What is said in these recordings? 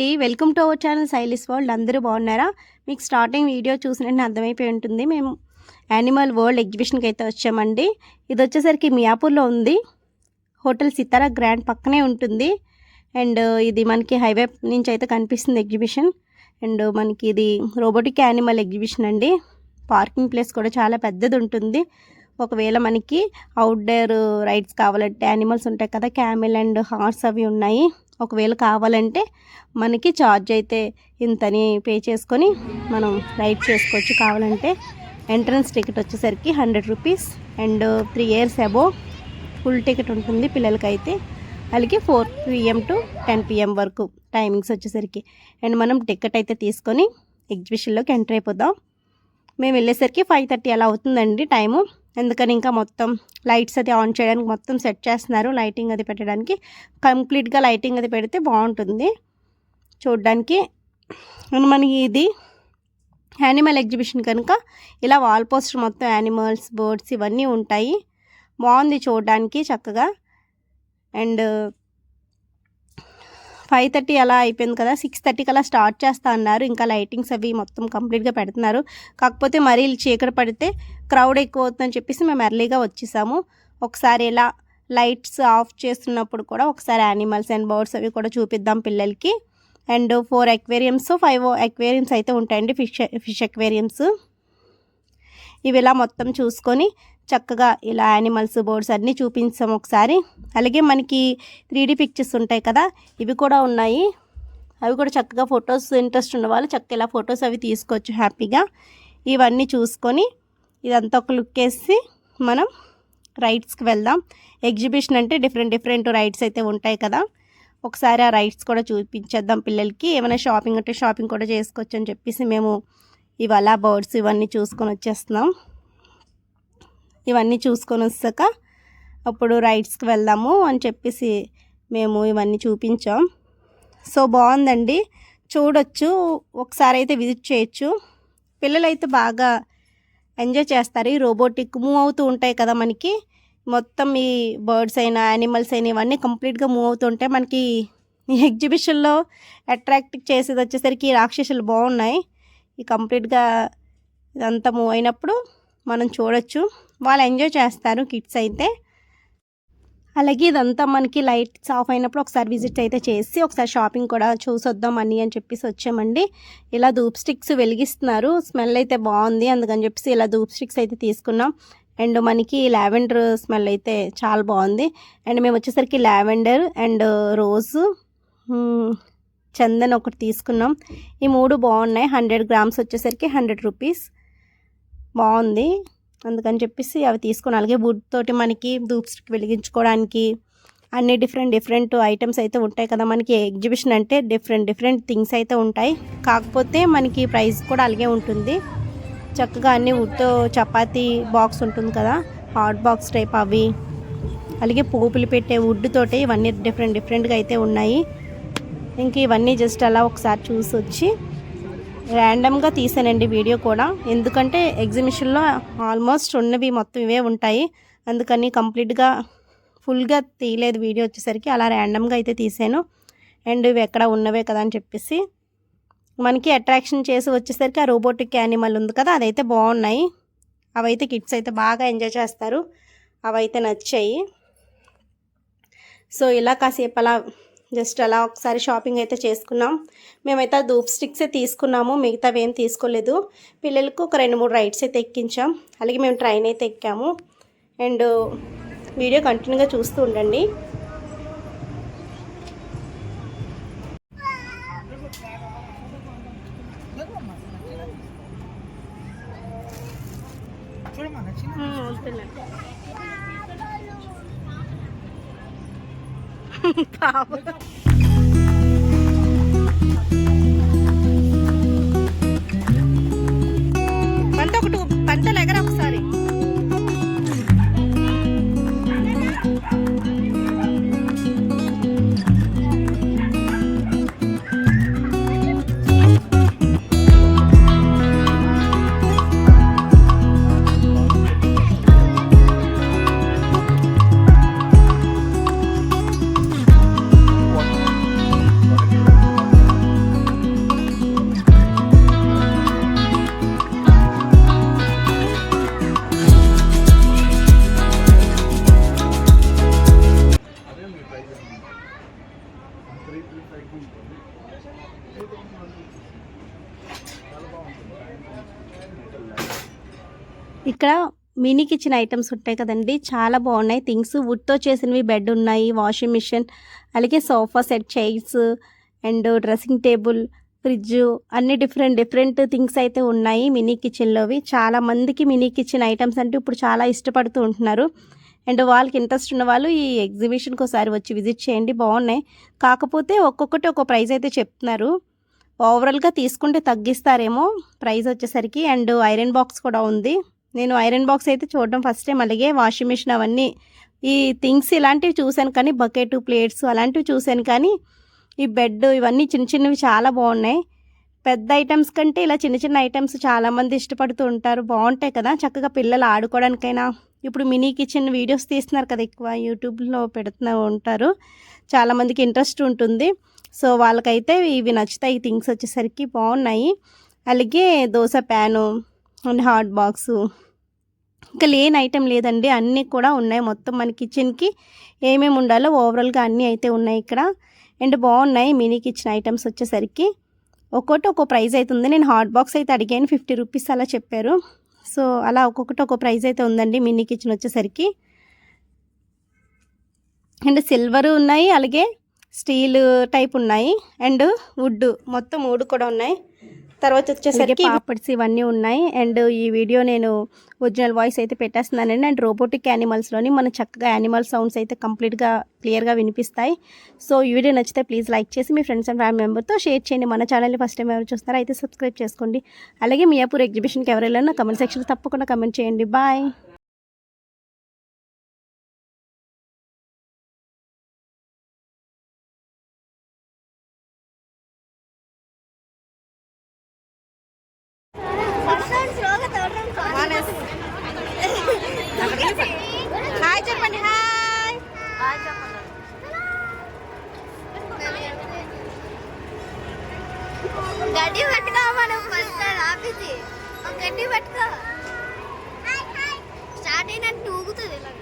అండి. Welcome to our channel సైలిస్ world. అందరూ బాగున్నారా? మీకు స్టార్టింగ్ వీడియో చూసినట్టు అర్థమైపోయి ఉంటుంది. మేము యానిమల్ వరల్డ్ ఎగ్జిబిషన్కి అయితే వచ్చామండి. ఇది వచ్చేసరికి మియాపూర్లో ఉంది. హోటల్ సితారా గ్రాండ్ పక్కనే ఉంటుంది. అండ్ ఇది మనకి హైవే నుంచి అయితే కనిపిస్తుంది ఎగ్జిబిషన్. అండ్ మనకి ఇది రోబోటిక్ యానిమల్ ఎగ్జిబిషన్ అండి. పార్కింగ్ ప్లేస్ కూడా చాలా పెద్దది ఉంటుంది. ఒకవేళ మనకి అవుట్డోర్ రైడ్స్ కావాలంటే యానిమల్స్ ఉంటాయి కదా క్యామెల్ అండ్ హార్స్ అవి ఉన్నాయి. ఒకవేళ కావాలంటే మనకి ఛార్జ్ అయితే ఇంతని పే చేసుకొని మనం రైడ్ చేసుకోవచ్చు. కావాలంటే ఎంట్రన్స్ టికెట్ వచ్చేసరికి hundred rupees and three years above full ticket ఉంటుంది పిల్లలకైతే. అలాగే four PM to ten PM వరకు టైమింగ్స్ వచ్చేసరికి. అండ్ మనం టికెట్ అయితే తీసుకొని ఎగ్జిబిషన్లోకి ఎంటర్ అయిపోదాం. మేము వెళ్ళేసరికి ఫైవ్ థర్టీ అలా అవుతుందండి టైము. ఎందుకని ఇంకా మొత్తం లైట్స్ అది ఆన్ చేయడానికి మొత్తం సెట్ చేస్తున్నారు. లైటింగ్ అది పెట్టడానికి. కంప్లీట్గా లైటింగ్ అది పెడితే బాగుంటుంది. చూడ్డానికి మనకి ఇది యానిమల్ ఎగ్జిబిషన్ కనుక ఇలా వాల్ పోస్టర్ మొత్తం యానిమల్స్ బర్డ్స్ ఇవన్నీ ఉంటాయి. బాగుంది చూడడానికి చక్కగా. అండ్ ఫైవ్ థర్టీ అలా అయిపోయింది కదా సిక్స్ థర్టీకి అలా స్టార్ట్ చేస్తా అన్నారు. ఇంకా లైటింగ్స్ అవి మొత్తం కంప్లీట్గా పెడుతున్నారు. కాకపోతే మరీ చీకటి పడితే క్రౌడ్ ఎక్కువ అవుతుందని చెప్పేసి మేము ఎర్లీగా వచ్చేసాము. ఒకసారి ఇలా లైట్స్ ఆఫ్ చేస్తున్నప్పుడు కూడా ఒకసారి యానిమల్స్ అండ్ బర్డ్స్ అవి కూడా చూపిద్దాం పిల్లలకి. And four aquariums five aquariums అయితే ఉంటాయండి ఫిష్ ఫిష్ ఎక్వేరియమ్స్ ఇవి ఇలా మొత్తం చూసుకొని చక్కగా ఇలా యానిమల్స్ బోర్డ్స్ అన్నీ చూపించాం ఒకసారి. అలాగే మనకి త్రీ పిక్చర్స్ ఉంటాయి కదా ఇవి కూడా ఉన్నాయి. అవి కూడా చక్కగా ఫొటోస్ ఇంట్రెస్ట్ ఉన్న వాళ్ళు చక్కగా ఇలా ఫొటోస్ అవి తీసుకోవచ్చు హ్యాపీగా ఇవన్నీ చూసుకొని ఇదంతా ఒక లుక్ వేసి మనం రైడ్స్కి వెళ్దాం. ఎగ్జిబిషన్ అంటే డిఫరెంట్ డిఫరెంట్ రైడ్స్ అయితే ఉంటాయి కదా. ఒకసారి ఆ రైడ్స్ కూడా చూపించేద్దాం పిల్లలకి. ఏమైనా షాపింగ్ అంటే షాపింగ్ కూడా చేసుకోవచ్చు అని చెప్పేసి మేము ఇవాళ బర్డ్స్ ఇవన్నీ చూసుకొని వచ్చేస్తున్నాం. ఇవన్నీ చూసుకొని వస్తాక అప్పుడు రైడ్స్కి వెళ్దాము అని చెప్పేసి మేము ఇవన్నీ చూపించాం. సో బాగుందండి. చూడొచ్చు. ఒకసారి అయితే విజిట్ చేయొచ్చు. పిల్లలైతే బాగా ఎంజాయ్ చేస్తారు. ఈ రోబోటిక్ మూవ్ అవుతూ ఉంటాయి కదా మనకి. మొత్తం ఈ బర్డ్స్ అయినా యానిమల్స్ అయినా ఇవన్నీ కంప్లీట్గా మూవ్ అవుతుంటాయి మనకి ఈ ఎగ్జిబిషన్లో అట్రాక్ట్ చేసేది వచ్చేసరికి రాక్షసులు బాగున్నాయి. ఈ కంప్లీట్గా ఇదంతా మూవ్ అయినప్పుడు మనం చూడొచ్చు. వాళ్ళు ఎంజాయ్ చేస్తారు కిడ్స్ అయితే. అలాగే ఇదంతా మనకి లైట్స్ ఆఫ్ అయినప్పుడు ఒకసారి విజిట్ అయితే చేసి ఒకసారి షాపింగ్ కూడా చూసొద్దాం అని అని చెప్పేసి వచ్చామండి. ఇలా ధూప్ స్టిక్స్ వెలిగిస్తున్నారు. స్మెల్ అయితే బాగుంది అందుకని చెప్పేసి ఇలా ధూప్ స్టిక్స్ అయితే తీసుకున్నాం. అండ్ మనకి లావెండర్ స్మెల్ అయితే చాలా బాగుంది. అండ్ మేము వచ్చేసరికి లావెండర్ అండ్ రోజు చందన్ ఒకటి తీసుకున్నాం. ఈ మూడు బాగున్నాయి. హండ్రెడ్ గ్రామ్స్ వచ్చేసరికి హండ్రెడ్ రూపీస్. బాగుంది. అందుకని చెప్పేసి అవి తీసుకొని అలాగే వుడ్ తోటి మనకి ధూప్ వెలిగించుకోవడానికి అన్ని డిఫరెంట్ డిఫరెంట్ ఐటమ్స్ అయితే ఉంటాయి కదా. మనకి ఎగ్జిబిషన్ అంటే డిఫరెంట్ డిఫరెంట్ థింగ్స్ అయితే ఉంటాయి. కాకపోతే మనకి ప్రైస్ కూడా అలాగే ఉంటుంది. చక్కగా అన్ని వుడ్తో చపాతీ బాక్స్ ఉంటుంది కదా. హాట్ బాక్స్ టైప్ అవి. అలాగే పోపులు పెట్టే వుడ్ తోటి ఇవన్నీ డిఫరెంట్ డిఫరెంట్గా అయితే ఉన్నాయి. ఇంక ఇవన్నీ జస్ట్ అలా ఒకసారి చూసి వచ్చి ర్యాండమ్గా తీసానండి వీడియో కూడా. ఎందుకంటే ఎగ్జిబిషన్లో ఆల్మోస్ట్ ఉన్నవి మొత్తం ఇవే ఉంటాయి. అందుకని కంప్లీట్గా ఫుల్గా తీయలేదు వీడియో వచ్చేసరికి. అలా ర్యాండమ్గా అయితే తీసాను. అండ్ ఇవి ఎక్కడ ఉన్నవే కదా అని చెప్పేసి. మనకి అట్రాక్షన్ చేసి వచ్చేసరికి ఆ రోబోటిక్ యానిమల్ ఉంది కదా అదైతే బాగున్నాయి. అవైతే కిడ్స్ అయితే బాగా ఎంజాయ్ చేస్తారు. అవైతే నచ్చాయి. సో ఇలా కాసేపు అలా జస్ట్ అలా ఒకసారి షాపింగ్ అయితే చేసుకున్నాం. మేమైతే ధూప్ స్టిక్సే తీసుకున్నాము మిగతావి ఏం తీసుకోలేదు. పిల్లలకు ఒక రెండు మూడు రైడ్స్ అయితే ఎక్కించాం. అలాగే మేము ట్రైన్ అయితే ఎక్కాము. అండ్ వీడియో కంటిన్యూగా చూస్తూ ఉండండి. um. మినీ కిచెన్ ఐటమ్స్ ఉంటాయి కదండి. చాలా బాగున్నాయి. థింగ్స్ వుడ్తో చేసినవి బెడ్ ఉన్నాయి వాషింగ్ మిషన్ అలాగే sofa set chairs and dressing table fridge అన్ని డిఫరెంట్ డిఫరెంట్ థింగ్స్ అయితే ఉన్నాయి మినీ కిచెన్లోవి. చాలా మందికి మినీ కిచెన్ ఐటమ్స్ అంటే ఇప్పుడు చాలా ఇష్టపడుతూ ఉంటున్నారు. అండ్ వాళ్ళకి ఇంట్రెస్ట్ ఉన్న వాళ్ళు ఈ ఎగ్జిబిషన్కి ఒకసారి వచ్చి విజిట్ చేయండి. బాగున్నాయి. కాకపోతే ఒక్కొక్కటి ఒక ప్రైస్ అయితే చెప్తున్నారు. ఓవరాల్గా తీసుకుంటే తగ్గిస్తారేమో ప్రైస్ వచ్చేసరికి. అండ్ ఐరన్ బాక్స్ కూడా ఉంది. నేను ఐరన్ బాక్స్ అయితే చూడడం ఫస్ట్ టైం అలాగే వాషింగ్ మిషన్ అవన్నీ ఈ థింగ్స్ ఇలాంటివి చూశాను కానీ బకెట్ ప్లేట్స్ అలాంటివి చూశాను కానీ ఈ బెడ్ ఇవన్నీ చిన్న చిన్నవి చాలా బాగున్నాయి. పెద్ద ఐటమ్స్ కంటే ఇలా చిన్న చిన్న ఐటమ్స్ చాలామంది ఇష్టపడుతూ ఉంటారు. బాగుంటాయి కదా చక్కగా పిల్లలు ఆడుకోవడానికైనా. ఇప్పుడు మినీ కిచెన్ వీడియోస్ తీస్తున్నారు కదా ఎక్కువ యూట్యూబ్లో పెడుతూ ఉంటారు. చాలామందికి ఇంట్రెస్ట్ ఉంటుంది. సో వాళ్ళకైతే ఇవి నచ్చుతాయి ఈ థింగ్స్ వచ్చేసరికి బాగున్నాయి. అలాగే dosa pan and hot box. ఇంకా లేని ఐటెం లేదండి. అన్నీ కూడా ఉన్నాయి. మొత్తం మన కిచెన్కి ఏమేమి ఉండాలో ఓవరాల్గా అన్నీ అయితే ఉన్నాయి ఇక్కడ. అండ్ బాగున్నాయి మినీ కిచెన్ ఐటమ్స్ వచ్చేసరికి. ఒక్కొక్కటి ఒక్కో ప్రైస్ ఉంది. నేను హాట్ బాక్స్ అయితే అడిగాను. ఫిఫ్టీ రూపీస్ అలా చెప్పారు. సో అలా ఒక్కొక్కటి ఒక్కో ప్రైస్ అయితే ఉందండి మినీ కిచెన్ వచ్చేసరికి. అండ్ సిల్వర్ ఉన్నాయి. అలాగే స్టీల్ టైప్ ఉన్నాయి. అండ్ వుడ్ మొత్తం మూడు కూడా ఉన్నాయి. తర్వాత వచ్చేసరికి పాపడ్స్ ఇవన్నీ ఉన్నాయి. అండ్ ఈ వీడియో నేను ఒరిజినల్ వాయిస్ అయితే పెట్టేస్తున్నానండి. అండ్ రోబోటిక్ యానిమల్స్లోని మన చక్కగా యానిమల్ సౌండ్స్ అయితే కంప్లీట్గా క్లియర్గా వినిపిస్తాయి. సో ఈ వీడియో నచ్చితే ప్లీజ్ లైక్ చేసి మీ ఫ్రెండ్స్ అండ్ ఫ్యామిలీ మెంబర్తో షేర్ చేయండి. మన ఛానల్ని ఫస్ట్ టైం ఎవరు చూస్తారో అయితే సబ్స్క్రైబ్ చేసుకోండి. అలాగే మియాపూర్ ఎగ్జిబిషన్కి ఎవరైనా కమెంట్ సెక్షన్లో తప్పకుండా కమెంట్ చేయండి. బాయ్. గడ్డి పట్టుకో. స్టార్ట్ అయినట్టు ఊగుతుంది ఇలా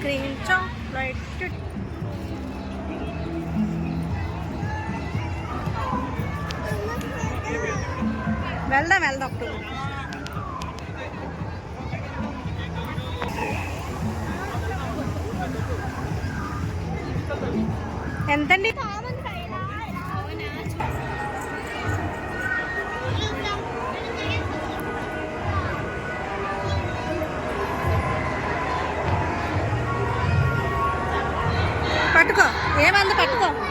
క్రీమ్ చాక్లెట్. వెళ్దాం వెళ్దాం. ఎంతండి? పట్టుకో. ఏమంది? పట్టుకో.